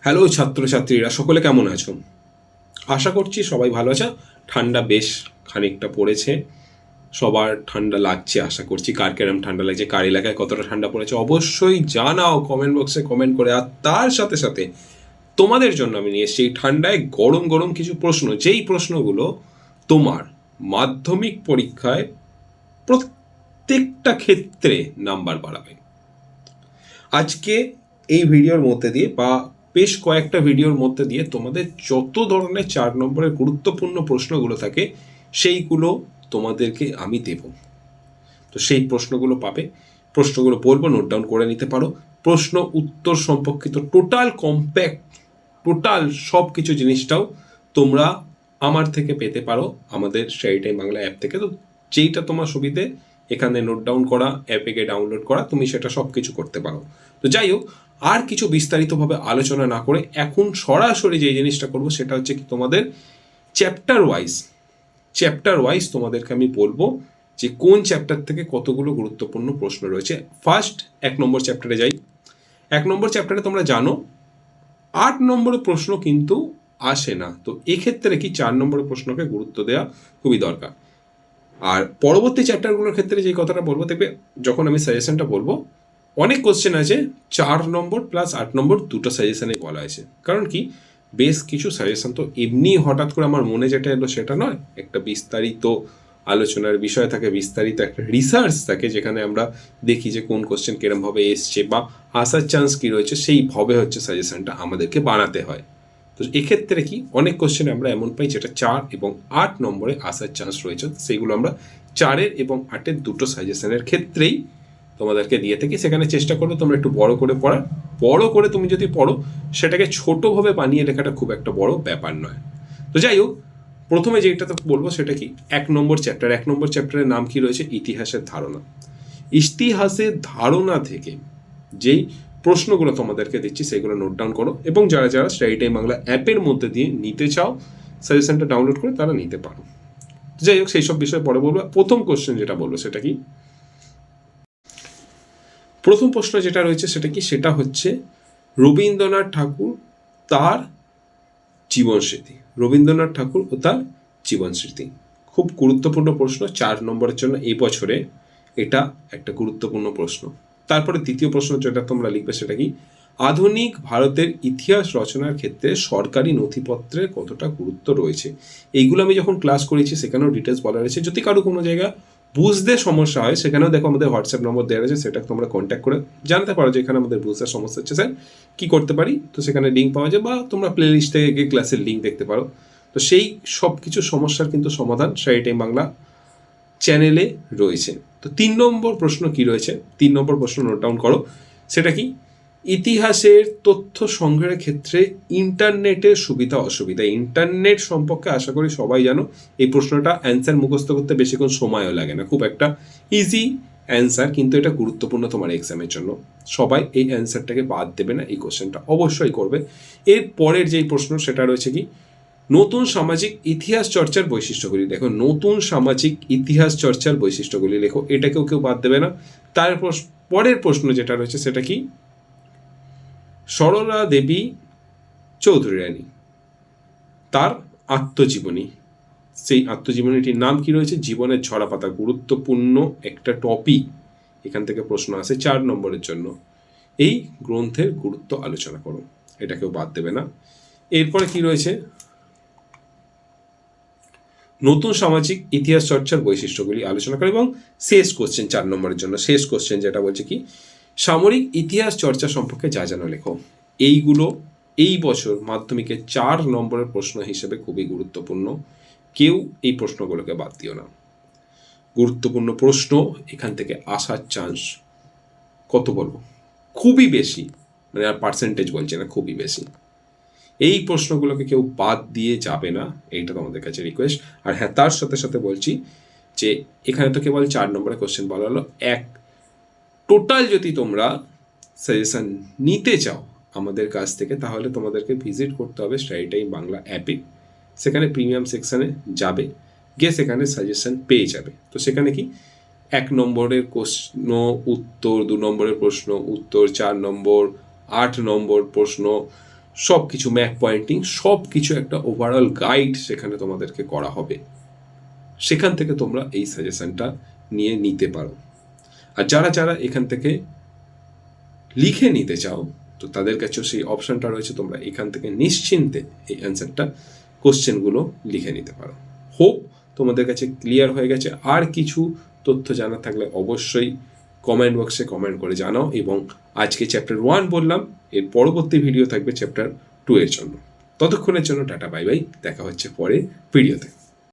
Hello ছাত্রছাত্রীরা, সকলে কেমন আছো? আশা করছি সবাই ভালো আছে। ঠান্ডা বেশ খানিকটা পড়েছে। সবার ঠান্ডা লাগছে, আশা করছি। কার কেরম ঠান্ডা লাগছে, কার এলাকায় কতটা ঠান্ডা পড়েছে, অবশ্যই জানাও কমেন্ট বক্সে কমেন্ট করে। আর তার সাথে সাথে তোমাদের জন্য আমি নিয়ে এসেছি ঠান্ডায় গরম গরম কিছু প্রশ্ন। যেই প্রশ্নগুলো তোমার মাধ্যমিক পরীক্ষায় প্রত্যেকটা ক্ষেত্রে নাম্বার বাড়াবে। আজকে এই ভিডিওর মধ্যে দিয়ে বা বেশ কয়েকটা ভিডিওর মধ্যে দিয়ে তোমাদের যত ধরনের চার নম্বরের গুরুত্বপূর্ণ প্রশ্নগুলো থাকে, সেইগুলো তোমাদেরকে আমি দেব। তো সেই প্রশ্নগুলো পাবে। প্রশ্নগুলো বলব নোট ডাউন করে নিতে পারো। প্রশ্ন উত্তর সম্পর্কিত টোটাল কম্প্যাক্ট টোটাল সব কিছু জিনিসটাও তোমরা আমার থেকে পেতে পারো আমাদের স্টাডি টাইম বাংলা অ্যাপ থেকে। তো যেইটা তোমার সুবিধে, এখানে নোট ডাউন করা অ্যাপে গিয়ে ডাউনলোড করা, তুমি সেটা সব কিছু করতে পারো। তো যাই হোক আর কিছু বিস্তারিতভাবে আলোচনা না করে এখন সরাসরি যে জিনিসটা করব সেটা হচ্ছে কি তোমাদের চ্যাপ্টার ওয়াইজ চ্যাপ্টার ওয়াইজ তোমাদেরকে আমি বলব যে কোন চ্যাপ্টার থেকে কতগুলো গুরুত্বপূর্ণ প্রশ্ন রয়েছে। ফার্স্ট এক নম্বর চ্যাপ্টারে যাই। এক নম্বর চ্যাপ্টারে তোমরা জানো, আট নম্বর প্রশ্ন কিন্তু আসে না। তো এক্ষেত্রে কি চার নম্বরের প্রশ্নকে গুরুত্ব দেওয়া খুবই দরকার। আর পরবর্তী চ্যাপ্টারগুলোর ক্ষেত্রে যে কথাটা বলব, দেখবে যখন আমি সাজেশনটা বলব অনেক কোশ্চেন আছে, চার নম্বর প্লাস আট নম্বর দুটো সাজেশনে বলা আছে কারণ কি? বেশ কিছু সাজেশন তো এমনি হঠাৎ করে আমার মনে যেটা এলো সেটা নয়। একটা বিস্তারিত আলোচনার বিষয় থাকে, বিস্তারিত একটা রিসার্চ থাকে, যেখানে আমরা দেখি যে কোন কোশ্চেন কিরমভাবে এসছে বা আসার চান্স কী রয়েছে সেইভাবে হচ্ছে সাজেশনটা আমাদেরকে বানাতে হয়। তো এক্ষেত্রে কি? অনেক কোশ্চেন আমরা এমন পাই যেটা চার এবং আট নম্বরে আসার চান্স রয়েছে। সেইগুলো আমরা চারের এবং আটের দুটো সাজেশনের ক্ষেত্রেই তোমাদেরকে দিয়ে থাকি। সেখানে চেষ্টা করো তোমরা একটু বড় করে পড়ার বড় করে তুমি যদি পড়ো, সেটাকে ছোটোভাবে বানিয়ে লেখাটা খুব একটা বড় ব্যাপার নয়। তো যাই হোক, প্রথমে যেটা তো বলব সেটা কি? এক নম্বর চ্যাপ্টার এক নম্বর চ্যাপ্টারের নাম কি রয়েছে? ইতিহাসের ধারণা। ইতিহাসের ধারণা থেকে যেই প্রশ্নগুলো তোমাদেরকে দিচ্ছি, সেগুলো নোট ডাউন করো এবং যারা যারা স্টাডি টাইম বাংলা অ্যাপের মধ্যে দিয়ে নিতে চাও সাজেশনটা ডাউনলোড করে তারা নিতে পারো। যাই হোক, সেই সব বিষয়ে পরে বলব। প্রথম কোশ্চেন যেটা বলব সেটা কি? প্রথম প্রশ্ন যেটা রয়েছে সেটা কি? সেটা হচ্ছে রবীন্দ্রনাথ ঠাকুর তার জীবন স্মৃতি রবীন্দ্রনাথ ঠাকুর ও তার জীবন স্মৃতি খুব গুরুত্বপূর্ণ প্রশ্ন, চার নম্বরের জন্য এই বছরে এটা একটা গুরুত্বপূর্ণ প্রশ্ন। তারপরে দ্বিতীয় প্রশ্ন যেটা তোমরা লিখবে সেটা কি? আধুনিক ভারতের ইতিহাস রচনার ক্ষেত্রে সরকারি নথিপত্রের কতটা গুরুত্ব রয়েছে? এইগুলো আমি যখন ক্লাস করেছি সেখানেও ডিটেলস বলা রয়েছে যদি কারও কোনো জায়গা বুঝতে সমস্যা হয়, সেখানেও দেখো আমাদের হোয়াটসঅ্যাপ নম্বর দেওয়া রয়েছে, সেটা তোমরা কন্ট্যাক্ট করে জানতে পারো যে এখানে আমাদের বুঝতে সমস্যা হচ্ছে, স্যার। কী করতে পারি? তো সেখানে লিঙ্ক পাওয়া যায়, বা তোমরা প্লে লিস্ট গিয়ে ক্লাসের লিঙ্ক দেখতে পারো। তো সেই সব কিছু সমস্যার কিন্তু সমাধান স্টাডি টাইম বাংলা চ্যানেলে রয়েছে। তো তিন নম্বর প্রশ্ন কি রয়েছে? তিন নম্বর প্রশ্ন নোট ডাউন করো। সেটা কি? ইতিহাসের তথ্য সংগ্রহের ক্ষেত্রে ইন্টারনেটের সুবিধা অসুবিধা। ইন্টারনেট সম্পর্কে আশা করি সবাই জানো, এই প্রশ্নটা অ্যান্সার মুখস্থ করতে বেশিক্ষণ সময়ও লাগে না। খুব একটা ইজি অ্যান্সার কিন্তু এটা গুরুত্বপূর্ণ তোমার এক্সামের জন্য। সবাই এই অ্যান্সারটাকে বাদ দেবে না, এই কোশ্চেনটা অবশ্যই করবে। এর পরের যেই প্রশ্ন, সেটা রয়েছে কি, নতুন সামাজিক ইতিহাস চর্চার বৈশিষ্ট্যগুলি। দেখো, নতুন সামাজিক ইতিহাস চর্চার বৈশিষ্ট্যগুলি লেখো, এটাকেও কেউ বাদ দেবে না। তারপর পরের প্রশ্ন যেটা রয়েছে, সেটা কি? সরলা দেবী চৌধুরী রানী। তার আত্মজীবনী। সেই আত্মজীবনীটির নাম কি রয়েছে? জীবনের ঝরাপাতা গুরুত্বপূর্ণ একটা টপিক এখান থেকে প্রশ্ন আসে চার নম্বরের জন্য। এই গ্রন্থের গুরুত্ব আলোচনা করো। এটা কেউ বাদ দেবে না। এরপরে কি রয়েছে? নতুন সামাজিক ইতিহাস চর্চার বৈশিষ্ট্যগুলি আলোচনা করে এবং শেষ কোশ্চেন চার নম্বরের জন্য। শেষ কোশ্চেন যেটা বলছে কি? সামরিক ইতিহাস চর্চা সম্পর্কে যা জানো লেখো। এইগুলো এই বছর মাধ্যমিকে চার নম্বরের প্রশ্ন হিসেবে খুবই গুরুত্বপূর্ণ। কেউ এই প্রশ্নগুলোকে বাদ দিও না। গুরুত্বপূর্ণ প্রশ্ন, এখান থেকে আসার চান্স কত বলব? খুবই বেশি। মানে আর পার্সেন্টেজ বলছে না, খুবই বেশি। এই প্রশ্নগুলোকে কেউ বাদ দিয়ে যাবে না, এইটা তোমাদের কাছে রিকোয়েস্ট আর হ্যাঁ তার সাথে সাথে বলছি যে, এখানে তো কেবল চার নম্বরের কোশ্চেন বলা হলো। এক টোটাল যদি তোমরা সাজেশান নিতে চাও আমাদের কাছ থেকে, তাহলে তোমাদেরকে ভিজিট করতে হবে স্টাডি টাইম বাংলা অ্যাপে। সেখানে প্রিমিয়াম সেকশানে যাবে, গিয়ে সেখানে সাজেশান পেয়ে যাবে। তো সেখানে কি? এক নম্বরের প্রশ্ন, উত্তর, দু নম্বরের প্রশ্ন, উত্তর, চার নম্বর, আট নম্বর প্রশ্ন সব কিছু ম্যাপ পয়েন্টিং সব কিছু একটা ওভারঅল গাইড সেখানে তোমাদেরকে করা হবে। সেখান থেকে তোমরা এই সাজেশনটা নিয়ে নিতে পারো। আর যারা যারা এখান থেকে লিখে নিতে চাও, তো তাদের কাছেও সেই অপশনটা রয়েছে, তোমরা এখান থেকে নিশ্চিন্তে এই অ্যান্সারটা কোশ্চেনগুলো লিখে নিতে পারো। হোপ তোমাদের কাছে ক্লিয়ার হয়ে গেছে। আর কিছু তথ্য জানা থাকলে অবশ্যই কমেন্ট বক্সে কমেন্ট করে জানাও। এবং আজকে চ্যাপ্টার ওয়ান বললাম, এর পরবর্তী ভিডিও থাকবে চ্যাপ্টার টু এর জন্য। ততক্ষণের জন্য টাটা বাই বাই দেখা হচ্ছে পরে ভিডিওতে